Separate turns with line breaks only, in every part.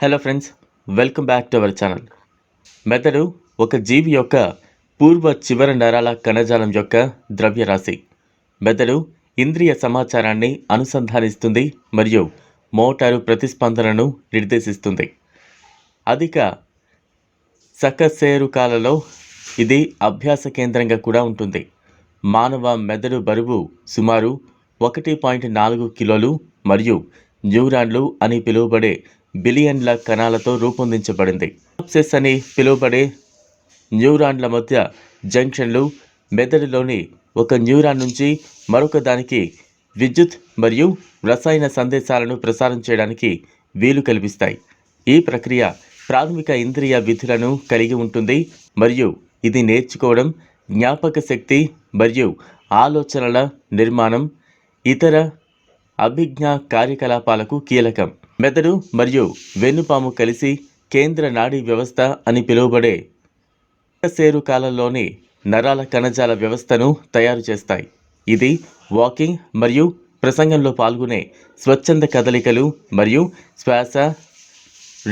Hello friends welcome back to our channel మెదడు ఒక జీవి యొక్క పూర్వ చివర నరాల కణజాలం యొక్క ద్రవ్యరాశి. మెదడు ఇంద్రియ సమాచారాన్ని అనుసంధానిస్తుంది మరియు మోటారు ప్రతిస్పందనను నిర్దేశిస్తుంది. అధిక సకశేరుకాలలో ఇది అభ్యాస కేంద్రంగా కూడా ఉంటుంది. మానవ మెదడు బరువు సుమారు ఒకటి పాయింట్ నాలుగు కిలోలు మరియు న్యూరాన్లు అని పిలువబడే బిలియన్ల కణాలతో రూపొందించబడింది. సినాప్సెస్ అని పిలువబడే న్యూరాన్ల మధ్య జంక్షన్లు మెదడులోని ఒక న్యూరాన్ నుంచి మరొక దానికి విద్యుత్ మరియు రసాయన సందేశాలను ప్రసారం చేయడానికి వీలు కల్పిస్తాయి. ఈ ప్రక్రియ ప్రాథమిక ఇంద్రియ విధులను కలిగి ఉంటుంది మరియు ఇది నేర్చుకోవడం జ్ఞాపక శక్తి మరియు ఆలోచనల నిర్మాణం ఇతర అభిజ్ఞా కార్యకలాపాలకు కీలకం. మెదడు మరియు వెన్నుపాము కలిసి కేంద్ర నాడీ వ్యవస్థ అని పిలువబడే సేరుకాలలోని నరాల కణజాల వ్యవస్థను తయారు చేస్తాయి. ఇది వాకింగ్ మరియు ప్రసంగంలో పాల్గొనే స్వచ్ఛంద కదలికలు మరియు శ్వాస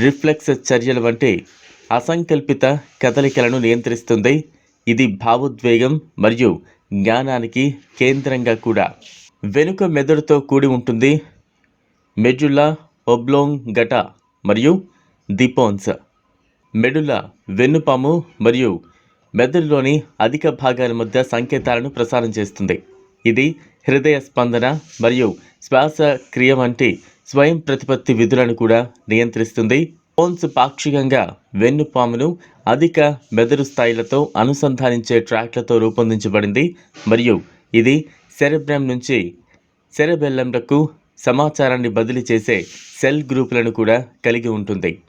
రిఫ్లెక్స్ చర్యల వంటి అసంకల్పిత కదలికలను నియంత్రిస్తుంది. ఇది భావోద్వేగం మరియు జ్ఞానానికి కేంద్రంగా కూడా. వెనుక మెదడుతో కూడి ఉంటుంది. మెడ్యులా ఒబ్లోంగ్ గట మరియు దిపోన్స్. మెడుల వెన్నుపాము మరియు మెదడులోని అధిక భాగాల మధ్య సంకేతాలను ప్రసారం చేస్తుంది. ఇది హృదయ స్పందన మరియు శ్వాసక్రియ వంటి స్వయం ప్రతిపత్తి విధులను కూడా నియంత్రిస్తుంది. పోన్స్ పాక్షికంగా వెన్నుపామును అధిక మెదడు స్థాయిలతో అనుసంధానించే ట్రాక్లతో రూపొందించబడింది మరియు ఇది సెరెబ్రమ్ నుంచి సెరెబెల్లంలకు సమాచారాన్ని బదిలీ చేసే సెల్ గ్రూపులను కూడా కలిగి ఉంటుంది.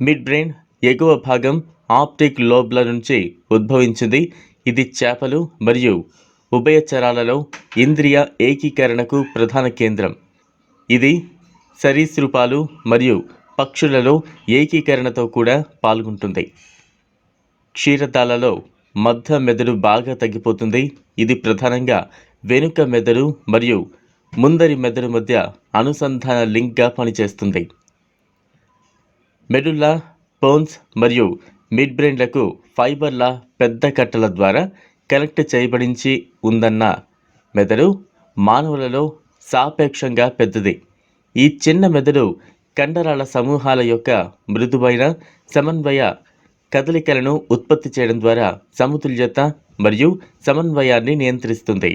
మిడ్ బ్రెయిన్ ఎగువ భాగం ఆప్టిక్ లోబ్ల నుంచి ఉద్భవించింది. ఇది చేపలు మరియు ఉభయచరాలలో ఇంద్రియ ఏకీకరణకు ప్రధాన కేంద్రం. ఇది సరీసృపాలు మరియు పక్షులలో ఏకీకరణతో కూడా పాల్గొంటుంది. క్షీరదాలలో మధ్య మెదడు బాగా తగ్గిపోతుంది. ఇది ప్రధానంగా వెనుక మెదడు మరియు ముందరి మెదడు మధ్య అనుసంధాన లింక్గా పనిచేస్తుంది. మెడుల్లా పోన్స్ మరియు మిడ్ బ్రెయిన్లకు ఫైబర్ల పెద్ద కట్టల ద్వారా కనెక్ట్ చేయబడించి ఉందన్న మెదడు మానవులలో సాపేక్షంగా పెద్దది. ఈ చిన్న మెదడు కండరాల సమూహాల యొక్క మృదువైన సమన్వయ కదలికలను ఉత్పత్తి చేయడం ద్వారా సమతుల్యత మరియు సమన్వయాన్ని నియంత్రిస్తుంది.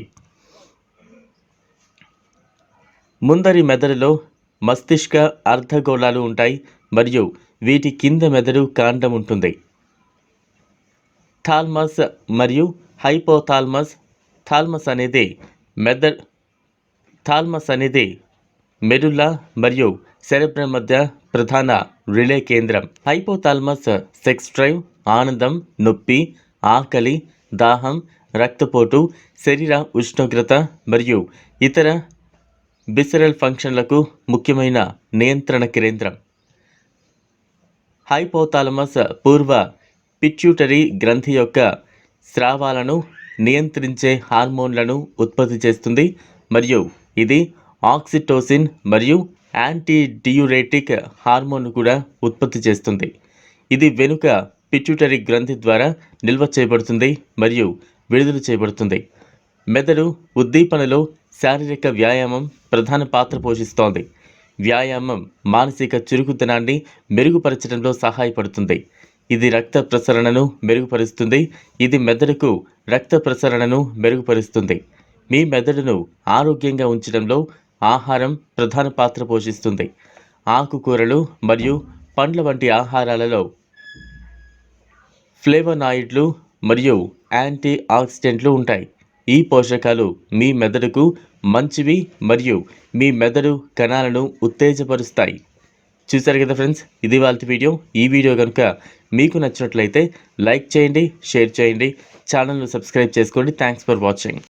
ముందరి మెదడులో మస్తిష్క అర్ధగోళాలు ఉంటాయి మరియు వీటి కింద మెదడు కాండం ఉంటుంది. థాల్మస్ మరియు హైపోథాల్మస్ థాల్మస్ అనేది మెదడ్ థాల్మస్ అనేది మెడుల్లా మరియు సెరెబ్రమ్ మధ్య ప్రధాన రిలే కేంద్రం. హైపోథాల్మస్ సెక్స్ డ్రైవ్ ఆనందం నొప్పి ఆకలి దాహం రక్తపోటు శరీర ఉష్ణోగ్రత మరియు ఇతర బిసరల్ ఫంక్షన్లకు ముఖ్యమైన నియంత్రణ కేంద్రం. హైపోథాలమస్ పూర్వ పిట్యూటరీ గ్రంథి యొక్క స్రావాలను నియంత్రించే హార్మోన్లను ఉత్పత్తి చేస్తుంది మరియు ఇది ఆక్సిటోసిన్ మరియు యాంటీ డియూరేటిక్ హార్మోన్ కూడా ఉత్పత్తి చేస్తుంది. ఇది వెనుక పిట్యూటరీ గ్రంథి ద్వారా నిల్వ చేయబడుతుంది మరియు విడుదల చేయబడుతుంది. మెదడు ఉద్దీపనలో శారీరక వ్యాయామం ప్రధాన పాత్ర పోషిస్తోంది. వ్యాయామం మానసిక చురుకుతనాన్ని మెరుగుపరచడంలో సహాయపడుతుంది. ఇది రక్త ప్రసరణను మెరుగుపరుస్తుంది. ఇది మెదడుకు రక్త ప్రసరణను మెరుగుపరుస్తుంది. మీ మెదడును ఆరోగ్యంగా ఉంచడంలో ఆహారం ప్రధాన పాత్ర పోషిస్తుంది. ఆకుకూరలు మరియు పండ్ల వంటి ఆహారాలలో ఫ్లేవనాయిడ్లు మరియు యాంటీ ఆక్సిడెంట్లు ఉంటాయి. ఈ పోషకాలు మీ మెదడుకు మంచివి మరియు మీ మెదడు కణాలను ఉత్తేజపరుస్తాయి. చూసారు కదా ఫ్రెండ్స్? ఇది వాళ్ళ వీడియో. ఈ వీడియో కనుక మీకు నచ్చినట్లయితే లైక్ చేయండి షేర్ చేయండి. ఛానల్ను సబ్స్క్రైబ్ చేసుకోండి. Thanks for watching.